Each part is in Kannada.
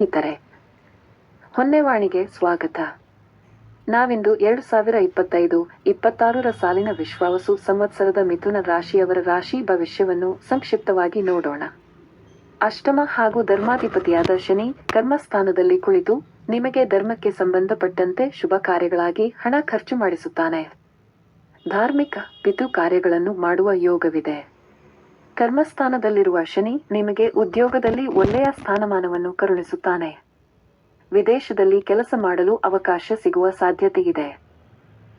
ಇತರೆ ಹೊನ್ನೆವಾಣಿಗೆ ಸ್ವಾಗತ. ನಾವಿಂದು ಎರಡು ಸಾವಿರ ಇಪ್ಪತ್ತೈದು ಇಪ್ಪತ್ತಾರರ ಸಾಲಿನ ವಿಶ್ವಾವಸು ಸಂವತ್ಸರದ ಮಿಥುನ ರಾಶಿಯವರ ರಾಶಿ ಭವಿಷ್ಯವನ್ನು ಸಂಕ್ಷಿಪ್ತವಾಗಿ ನೋಡೋಣ. ಅಷ್ಟಮ ಹಾಗೂ ಧರ್ಮಾಧಿಪತಿಯಾದ ಶನಿ ಕರ್ಮಸ್ಥಾನದಲ್ಲಿ ಕುಳಿತು ನಿಮಗೆ ಧರ್ಮಕ್ಕೆ ಸಂಬಂಧಪಟ್ಟಂತೆ ಶುಭ ಕಾರ್ಯಗಳಾಗಿ ಹಣ ಖರ್ಚು ಮಾಡಿಸುತ್ತಾನೆ. ಧಾರ್ಮಿಕ ಪಿತು ಕಾರ್ಯಗಳನ್ನು ಮಾಡುವ ಯೋಗವಿದೆ. ಕರ್ಮಸ್ಥಾನದಲ್ಲಿರುವ ಶನಿ ನಿಮಗೆ ಉದ್ಯೋಗದಲ್ಲಿ ಒಳ್ಳೆಯ ಸ್ಥಾನಮಾನವನ್ನು ಕರುಣಿಸುತ್ತಾನೆ. ವಿದೇಶದಲ್ಲಿ ಕೆಲಸ ಮಾಡಲು ಅವಕಾಶ ಸಿಗುವ ಸಾಧ್ಯತೆಯಿದೆ.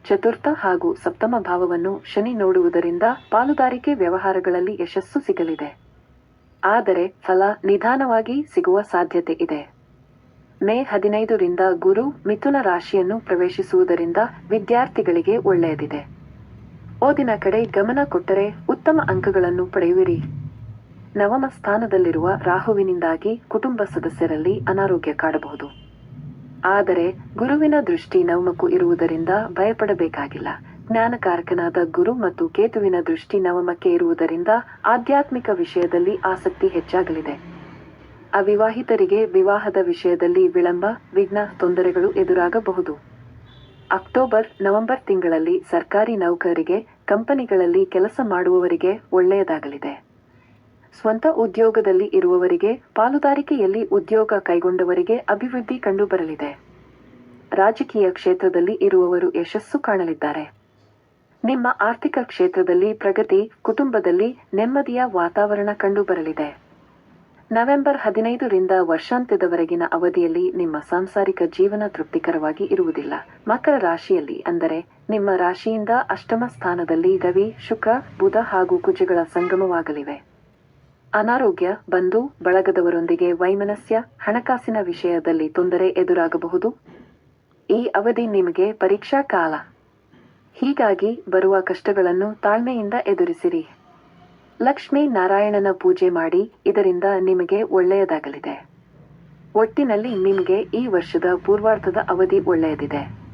ಚತುರ್ಥ ಹಾಗೂ ಸಪ್ತಮ ಭಾವವನ್ನು ಶನಿ ನೋಡುವುದರಿಂದ ಪಾಲುದಾರಿಕೆ ವ್ಯವಹಾರಗಳಲ್ಲಿ ಯಶಸ್ಸು ಸಿಗಲಿದೆ. ಆದರೆ ಫಲ ನಿಧಾನವಾಗಿ ಸಿಗುವ ಸಾಧ್ಯತೆ ಇದೆ ಮೇ ಹದಿನೈದರಿಂದ ಗುರು ಮಿಥುನ ರಾಶಿಯನ್ನು ಪ್ರವೇಶಿಸುವುದರಿಂದ ವಿದ್ಯಾರ್ಥಿಗಳಿಗೆ ಒಳ್ಳೆಯದಿದೆ. ಓದಿನ ಕಡೆ ಗಮನ ಕೊಟ್ಟರೆ ಉತ್ತಮ ಅಂಕಗಳನ್ನು ಪಡೆಯುವಿರಿ. ನವಮ ಸ್ಥಾನದಲ್ಲಿರುವ ರಾಹುವಿನಿಂದಾಗಿ ಕುಟುಂಬ ಸದಸ್ಯರಲ್ಲಿ ಅನಾರೋಗ್ಯ ಕಾಡಬಹುದು. ಆದರೆ ಗುರುವಿನ ದೃಷ್ಟಿ ನವಮಕ್ಕೂ ಇರುವುದರಿಂದ ಭಯಪಡಬೇಕಾಗಿಲ್ಲ. ಜ್ಞಾನಕಾರಕನಾದ ಗುರು ಮತ್ತು ಕೇತುವಿನ ದೃಷ್ಟಿ ನವಮಕ್ಕೆ ಇರುವುದರಿಂದ ಆಧ್ಯಾತ್ಮಿಕ ವಿಷಯದಲ್ಲಿ ಆಸಕ್ತಿ ಹೆಚ್ಚಾಗಲಿದೆ. ಅವಿವಾಹಿತರಿಗೆ ವಿವಾಹದ ವಿಷಯದಲ್ಲಿ ವಿಳಂಬ, ವಿಘ್ನ, ತೊಂದರೆಗಳು ಎದುರಾಗಬಹುದು. ಅಕ್ಟೋಬರ್, ನವೆಂಬರ್ ತಿಂಗಳಲ್ಲಿ ಸರ್ಕಾರಿ ನೌಕರರಿಗೆ ಕಂಪನಿಗಳಲ್ಲಿ ಕೆಲಸ ಮಾಡುವವರಿಗೆ ಒಳ್ಳೆಯದಾಗಲಿದೆ. ಸ್ವಂತ ಉದ್ಯೋಗದಲ್ಲಿ ಇರುವವರಿಗೆ, ಪಾಲುದಾರಿಕೆಯಲ್ಲಿ ಉದ್ಯೋಗ ಕೈಗೊಂಡವರಿಗೆ ಅಭಿವೃದ್ಧಿ ಕಂಡುಬರಲಿದೆ. ರಾಜಕೀಯ ಕ್ಷೇತ್ರದಲ್ಲಿ ಇರುವವರು ಯಶಸ್ಸು ಕಾಣಲಿದ್ದಾರೆ. ನಿಮ್ಮ ಆರ್ಥಿಕ ಕ್ಷೇತ್ರದಲ್ಲಿ ಪ್ರಗತಿ, ಕುಟುಂಬದಲ್ಲಿ ನೆಮ್ಮದಿಯ ವಾತಾವರಣ ಕಂಡುಬರಲಿದೆ. ನವೆಂಬರ್ ಹದಿನೈದರಿಂದ ವರ್ಷಾಂತ್ಯದವರೆಗಿನ ಅವಧಿಯಲ್ಲಿ ನಿಮ್ಮ ಸಾಂಸಾರಿಕ ಜೀವನ ತೃಪ್ತಿಕರವಾಗಿ ಇರುವುದಿಲ್ಲ. ಮಕರ ರಾಶಿಯಲ್ಲಿ ಅಂದರೆ ನಿಮ್ಮ ರಾಶಿಯಿಂದ ಅಷ್ಟಮ ಸ್ಥಾನದಲ್ಲಿ ರವಿ, ಶುಕ್ರ, ಬುಧ ಹಾಗೂ ಕುಜಗಳ ಸಂಗಮವಾಗಲಿವೆ. ಅನಾರೋಗ್ಯ, ಬಂಧು, ಬಳಗದವರೊಂದಿಗೆ ವೈಮನಸ್ಯ, ಹಣಕಾಸಿನ ವಿಷಯದಲ್ಲಿ ತೊಂದರೆ ಎದುರಾಗಬಹುದು. ಈ ಅವಧಿ ನಿಮಗೆ ಪರೀಕ್ಷಾ ಕಾಲ. ಹೀಗಾಗಿ ಬರುವ ಕಷ್ಟಗಳನ್ನು ತಾಳ್ಮೆಯಿಂದ ಎದುರಿಸಿರಿ. ಲಕ್ಷ್ಮೀ ನಾರಾಯಣನ ಪೂಜೆ ಮಾಡಿ ಇದರಿಂದ ನಿಮಗೆ ಒಳ್ಳೆಯದಾಗಲಿದೆ. ಒಟ್ಟಿನಲ್ಲಿ ನಿಮಗೆ ಈ ವರ್ಷದ ಪೂರ್ವಾರ್ಧದ ಅವಧಿ ಒಳ್ಳೆಯದಿದೆ.